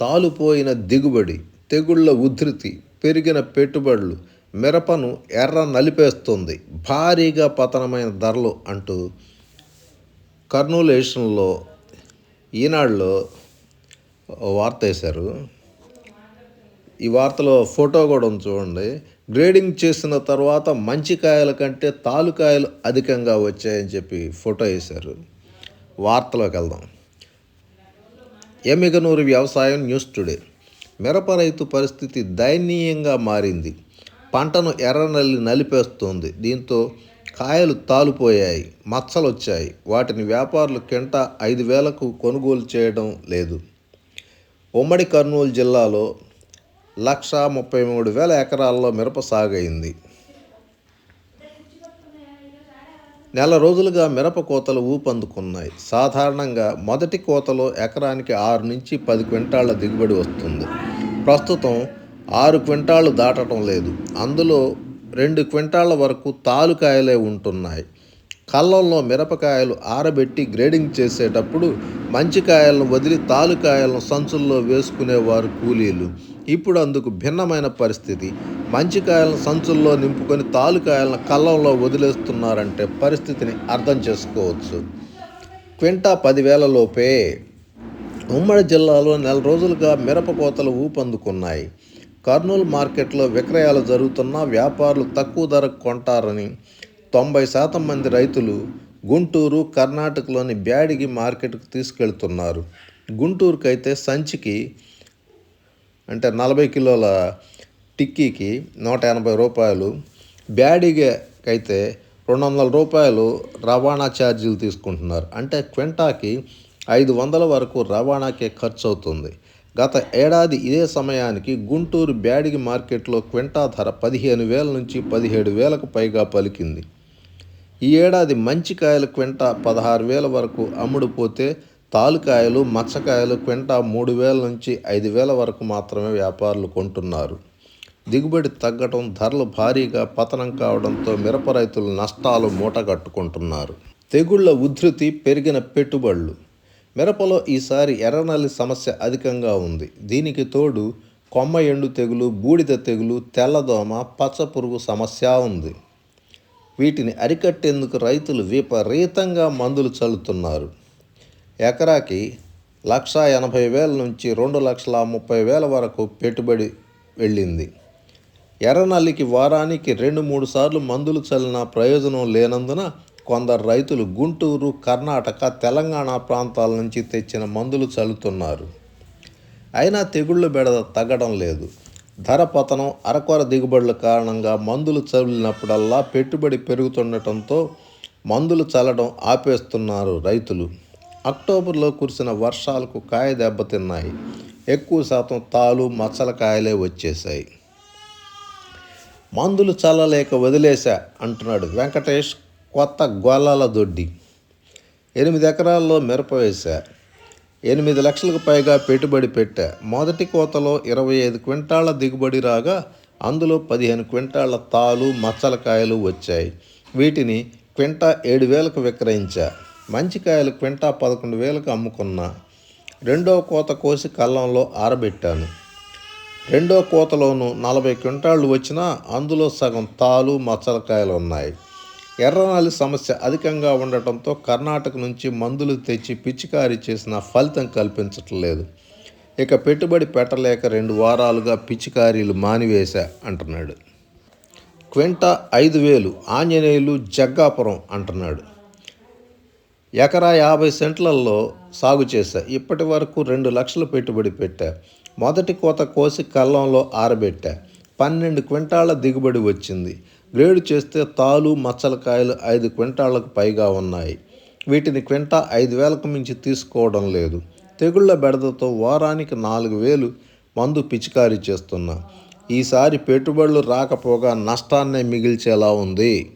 తాలుపోయిన దిగుబడి తెగుళ్ళ ఉధృతి పెరిగిన పెట్టుబడులు మిరపను ఎర్ర నలిపేస్తుంది. భారీగా పతనమైన ధరలు అంటూ కర్నూలేషన్లో ఎడిషన్లో ఈనాడులో వార్త వేశారు. ఈ వార్తలో ఫోటో కూడా ఉంది చూడండి. గ్రేడింగ్ చేసిన తర్వాత మంచి కాయల కంటే తాలుకాయలు అధికంగా వచ్చాయని చెప్పి ఫోటో వేశారు. వార్తలోకి వెళ్దాం. ఎమ్మిగనూరు వ్యవసాయం న్యూస్ టుడే. మిరప రైతు పరిస్థితి దయనీయంగా మారింది. పంటను ఎర్రనల్లి నలిపేస్తోంది. దీంతో కాయలు తాలిపోయాయి మచ్చలు వచ్చాయి వాటిని వ్యాపారులు కింట ఐదు వేలకు కొనుగోలు చేయడం లేదు. ఉమ్మడి కర్నూలు జిల్లాలో లక్ష ముప్పై మూడు వేల ఎకరాల్లో మిరప సాగైంది. నెల రోజులుగా మిరప కోతలు ఊపందుకున్నాయి. సాధారణంగా మొదటి కోతలో ఎకరానికి ఆరు నుంచి పది క్వింటాళ్ళ దిగుబడి వస్తుంది. ప్రస్తుతం ఆరు క్వింటాళ్ళు దాటడం లేదు. అందులో రెండు క్వింటాళ్ళ వరకు తాలుకాయలే ఉంటున్నాయి. కళ్ళంలో మిరపకాయలు ఆరబెట్టి గ్రేడింగ్ చేసేటప్పుడు మంచి కాయలను వదిలి తాలుకాయలను సంచుల్లో వేసుకునేవారు కూలీలు. ఇప్పుడు అందుకు భిన్నమైన పరిస్థితి. మంచి కాయలను సంచుల్లో నింపుకొని తాలుకాయలను కళ్ళంలో వదిలేస్తున్నారంటే పరిస్థితిని అర్థం చేసుకోవచ్చు. క్వింటా పదివేల లోపే ఉమ్మడి జిల్లాలో నెల రోజులుగా మిరప కోతలు ఊపందుకున్నాయి. కర్నూలు మార్కెట్లో విక్రయాలు జరుగుతున్నా వ్యాపారులు తక్కువ ధరకు కొంటారని తొంభై శాతం మంది రైతులు గుంటూరు కర్ణాటకలోని బ్యాడిగి మార్కెట్కు తీసుకెళ్తున్నారు. గుంటూరుకైతే సంచికి అంటే నలభై కిలోల టిక్కీకి నూట ఎనభై రూపాయలు బ్యాడిగకైతే రెండు వందల రూపాయలు రవాణా ఛార్జీలు తీసుకుంటున్నారు. అంటే క్వింటాకి ఐదు వందల వరకు రవాణాకే ఖర్చు అవుతుంది గత ఏడాది ఇదే సమయానికి గుంటూరు బ్యాడిగి మార్కెట్లో క్వింటా ధర పదిహేను వేల నుంచి పదిహేడు వేలకు పైగా పలికింది. ఈ ఏడాది మంచి కాయలు క్వింటా పదహారు వేల వరకు అమ్ముడుపోతే తాలుకాయలు మచ్చకాయలు క్వింటా మూడు వేల నుంచి ఐదు వేల వరకు మాత్రమే వ్యాపారులు కొంటున్నారు. దిగుబడి తగ్గటం ధరలు భారీగా పతనం కావడంతో మిరప రైతులు నష్టాలు మూటగట్టుకుంటున్నారు. తెగుళ్ళ ఉధృతి పెరిగిన పెట్టుబడులు. మిరపలో ఈసారి ఎర్రనల్లి సమస్య అధికంగా ఉంది. దీనికి తోడు కొమ్మ ఎండు తెగులు బూడిద తెగులు తెల్లదోమ పచ్చ పురుగు సమస్య ఉంది. వీటిని అరికట్టేందుకు రైతులు విపరీతంగా మందులు చల్లుతున్నారు. ఎకరాకి లక్ష ఎనభై వేల నుంచి రెండు లక్షల ముప్పై వేల వరకు పెట్టుబడి వెళ్ళింది. ఎర్రనల్లికి వారానికి రెండు మూడు సార్లు మందులు చల్లిన ప్రయోజనం లేనందున కొందరు రైతులు గుంటూరు కర్ణాటక తెలంగాణ ప్రాంతాల నుంచి తెచ్చిన మందులు చల్లుతున్నారు. అయినా తెగుళ్ళు బెడద తగ్గడం లేదు. ధర పతనం అరకొర దిగుబడుల కారణంగా మందులు చల్లినప్పుడల్లా పెట్టుబడి పెరుగుతుండటంతో మందులు చల్లడం ఆపేస్తున్నారు రైతులు. అక్టోబర్లో కురిసిన వర్షాలకు కాయ దెబ్బతిన్నాయి. ఎక్కువ శాతం తాలు మచ్చల కాయలే వచ్చేసాయి మందులు చల్లలేక వదిలేశా అంటున్నాడు వెంకటేష్ కొత్త గొల్లాల దొడ్డి. ఎనిమిది ఎకరాల్లో మిరప వేశా. ఎనిమిది లక్షలకు పైగా పెట్టుబడి పెట్టా. మొదటి కోతలో ఇరవై ఐదు క్వింటాళ్ళ దిగుబడి రాగా అందులో పదిహేను క్వింటాళ్ళ తాలు మచ్చల కాయలు వచ్చాయి. వీటిని క్వింటా ఏడు వేలకు విక్రయించా. మంచి కాయలు క్వింటా పదకొండు వేలకు అమ్ముకున్నా. రెండో కోత కోసి కళ్ళంలో ఆరబెట్టాను. రెండో కోతలోనూ నలభై క్వింటాళ్ళు వచ్చినా అందులో సగం తాలు మచ్చల కాయలు ఉన్నాయి. ఎర్రనాలి సమస్య అధికంగా ఉండటంతో కర్ణాటక నుంచి మందులు తెచ్చి పిచికారీ చేసిన ఫలితం కల్పించట్లేదు. ఇక పెట్టుబడి పెట్టలేక రెండు వారాలుగా పిచికారీలు మానివేశా అంటున్నాడు. క్వింటా ఐదు వేలు ఆంజనేయులు జగ్గాపురం అంటున్నాడు. ఎకరా యాభై సెంట్లలో సాగు చేశా ఇప్పటి వరకు రెండు లక్షలు పెట్టుబడి పెట్టా. మొదటి కోత కోసి కళ్ళంలో ఆరబెట్టా. పన్నెండు క్వింటాల దిగుబడి వచ్చింది. గ్రేడు చేస్తే తాలు మచ్చలకాయలు ఐదు క్వింటాళ్ళకు పైగా ఉన్నాయి. వీటిని క్వింటా ఐదు వేలకు మించి తీసుకోవడం లేదు. తెగుళ్ళ బెడదతో వారానికి నాలుగు వేలు మందు పిచికారీ చేస్తున్నా. ఈసారి పెట్టుబడులు రాకపోగా నష్టాన్నే మిగిల్చేలా ఉంది.